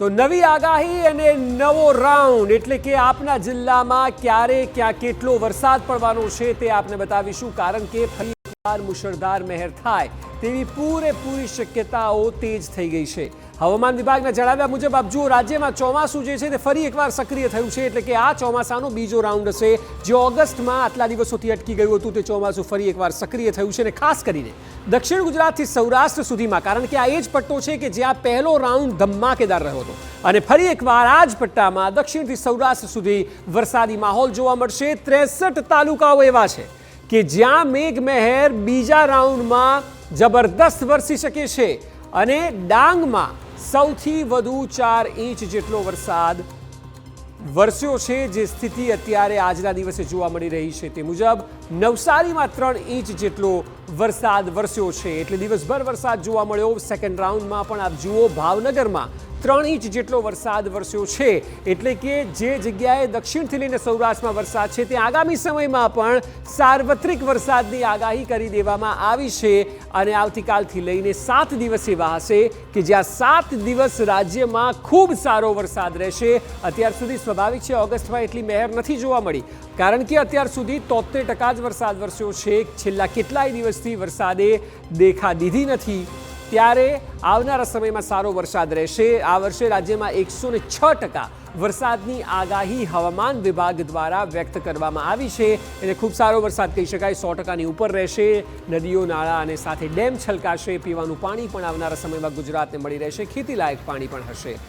તો નવી આગાહી અને નવો રાઉન્ડ એટલે કે આપના જિલ્લામાં ક્યારે ક્યાં કેટલો વરસાદ પડવાનો છે તે આપને બતાવીશું, કારણ કે ફરી મુશળધાર મહેર થાય તેવી પૂરેપૂરી શક્યતાઓ તેજ થઈ ગઈ છે. હવામાન વિભાગના જણાવ્યા મુજબ આપ જુઓ, રાજ્યમાં ચોમાસું જે છે તે ફરી એકવાર સક્રિય થયું છે એટલે કે આ ચોમાસાનો બીજો રાઉન્ડ હશે. જે ઓગસ્ટમાં આટલા દિવસોથી અટકી ગયું હતું તે ચોમાસું ફરી એકવાર સક્રિય થયું છે અને ખાસ કરીને દક્ષિણ ગુજરાતથી સૌરાષ્ટ્ર સુધીમાં, કારણ કે આ એ જ પટ્ટો છે કે જ્યાં પહેલો રાઉન્ડ ધમાકેદાર રહ્યો હતો. અને ફરી એકવાર આ જ પટ્ટામાં દક્ષિણથી સૌરાષ્ટ્ર સુધી વરસાદી માહોલ જોવા મળશે. ત્રેસઠ તાલુકાઓ એવા છે. કે જ્યાં મેઘ મહેર બીજા રાઉન્ડમાં જબરદસ્ત વરસી શકે છે અને ડાંગમાં સૌથી વધુ ચાર ઇંચ જેટલો વરસાદ વરસ્યો છે, જે સ્થિતિ અત્યારે આજના દિવસે જોવા મળી રહી છે. તે મુજબ નવસારીમાં ત્રણ ઇંચ જેટલો વરસાદ વરસ્યો છે. એટલે દિવસભર વરસાદ જોવા મળ્યો. સેકન્ડ રાઉન્ડમાં પણ આપ જુઓ, ભાવનગરમાં ત્રણ ઇંચ જેટલો વરસાદ વરસ્યો છે. એટલે કે જે જગ્યાએ દક્ષિણથી લઈને સૌરાષ્ટ્રમાં વરસાદ છે, તે આગામી સમયમાં પણ સાર્વત્રિક વરસાદની આગાહી કરી દેવામાં આવી છે અને આવતીકાલથી લઈને સાત દિવસ એવા હશે કે જ્યાં સાત દિવસ રાજ્યમાં ખૂબ સારો વરસાદ રહેશે. અત્યાર સુધી સ્વાભાવિક છે, ઓગસ્ટમાં એટલી મહેર નથી જોવા મળી. કારણ કે અત્યાર સુધી તોતેર ટકા જ વરસાદ વરસ્યો છે. છેલ્લા કેટલાય દિવસથી વરસાદે દેખા દીધી નથી. ત્યારે આવનારા સમયમાં સારો વરસાદ રહેશે. આ વર્ષે રાજ્યમાં એકસો ને છ ટકા વરસાદની આગાહી હવામાન વિભાગ દ્વારા વ્યક્ત કરવામાં આવી છે. એટલે ખૂબ સારો વરસાદ કહી શકાય, સો ટકાની ઉપર રહેશે. નદીઓ, નાળા અને સાથે ડેમ છલકાશે. પીવાનું પાણી પણ આવનારા સમયમાં ગુજરાતને મળી રહેશે. ખેતીલાયક પાણી પણ હશે.